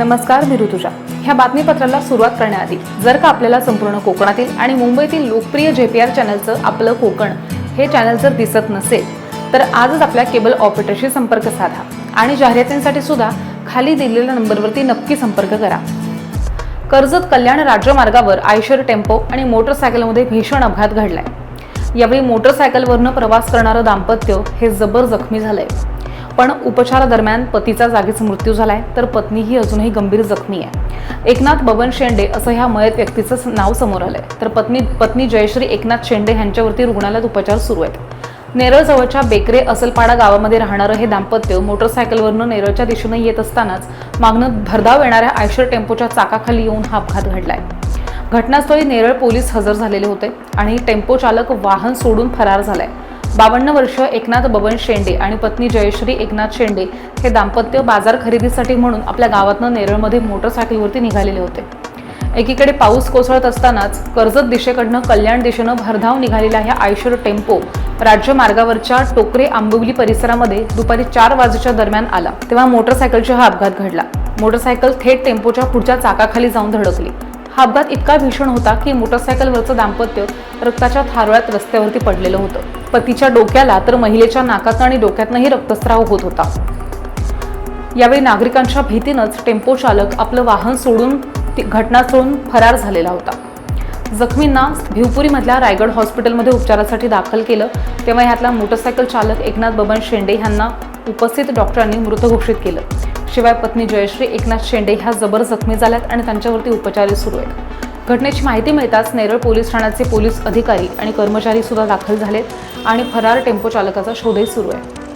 नमस्कार मी ऋतुजा. ह्या बातमीपत्राला सुरुवात करण्याआधी जर का आपल्याला संपूर्ण कोकणातील आणि मुंबईतील लोकप्रिय जे पी आर चॅनलचं आपलं कोकण हे चॅनल जर दिसत नसेल तर आजच आपल्या केबल ऑपरेटरशी संपर्क साधा आणि जाहिरातींसाठी सुद्धा खाली दिलेल्या नंबरवरती नक्की संपर्क करा. कर्जत कल्याण राज्यमार्गावर आयशर टेम्पो आणि मोटरसायकलमध्ये भीषण अपघात घडलाय. यावेळी मोटरसायकलवरनं प्रवास करणारं दाम्पत्य हे जबर जखमी झालंय. पण उपचारादरम्यान पतीचा जागीच मृत्यू झालाय तर पत्नीही अजूनही गंभीर जखमी आहे. एकनाथ बबन शेंडे असं ह्या मयत व्यक्तीचं नाव समोर आलंय. तर पत्नी पत्नी जयश्री एकनाथ शेंडे यांच्यावरती रुग्णालयात उपचार सुरू आहेत. नेरळजवळच्या बेकरे असलपाडा गावामध्ये राहणारं हे दाम्पत्य मोटरसायकलवरनं नेरळच्या दिशेनं येत असतानाच मागणं भरधाव येणाऱ्या आयशर टेम्पोच्या चाकाखाली येऊन हा अपघात घडलाय. घटनास्थळी नेरळ पोलीस हजर झालेले होते आणि टेम्पो चालक वाहन सोडून फरार झालाय. बावन्न वर्ष एकनाथ बबन शेंडे आणि पत्नी जयश्री एकनाथ शेंडे हे दाम्पत्य बाजार खरेदीसाठी म्हणून आपल्या गावातनं नेरळमध्ये मोटरसायकलवरती निघालेले होते. एकीकडे पाऊस कोसळत असतानाच कर्जत दिशेकडनं कल्याण दिशेनं भरधाव निघालेला ह्या आयशर टेम्पो राज्यमार्गावरच्या टोकरे आंबिवली परिसरामध्ये दुपारी चार वाजेच्या दरम्यान आला. तेव्हा मोटरसायकलचा हा अपघात घडला. मोटरसायकल थेट टेम्पोच्या पुढच्या चाकाखाली जाऊन धडकली. हा अपघात इतका भीषण होता की मोटरसायकलवरचं दाम्पत्य रक्ताच्या थारोळ्यात रस्त्यावरती पडलेलं होतं. पतीच्या डोक्याला तर महिलेच्या नाकात आणि डोक्यातनंही रक्तस्राव होत होता. यावेळी नागरिकांच्या भीतीनंच टेम्पो चालक आपलं वाहन सोडून घटना घटनास्थळून फरार झालेला होता. जखमींना भिवपुरीमधल्या रायगड हॉस्पिटलमध्ये उपचारासाठी दाखल केलं तेव्हा ह्यातला मोटरसायकल चालक एकनाथ बबन शेंडे यांना उपस्थित डॉक्टरांनी मृत घोषित केलं. शिवाय पत्नी जयश्री एकनाथ शेंडे ह्या जबर जखमी झाल्यात आणि त्यांच्यावरती उपचारही सुरू आहेत. घटनेची माहिती मिळताच नेरळ पोलीस ठाण्याचे पोलीस अधिकारी आणि कर्मचारी सुद्धा दाखल झालेत आणि फरार टेम्पो चालकाचा शोधही सुरू आहे.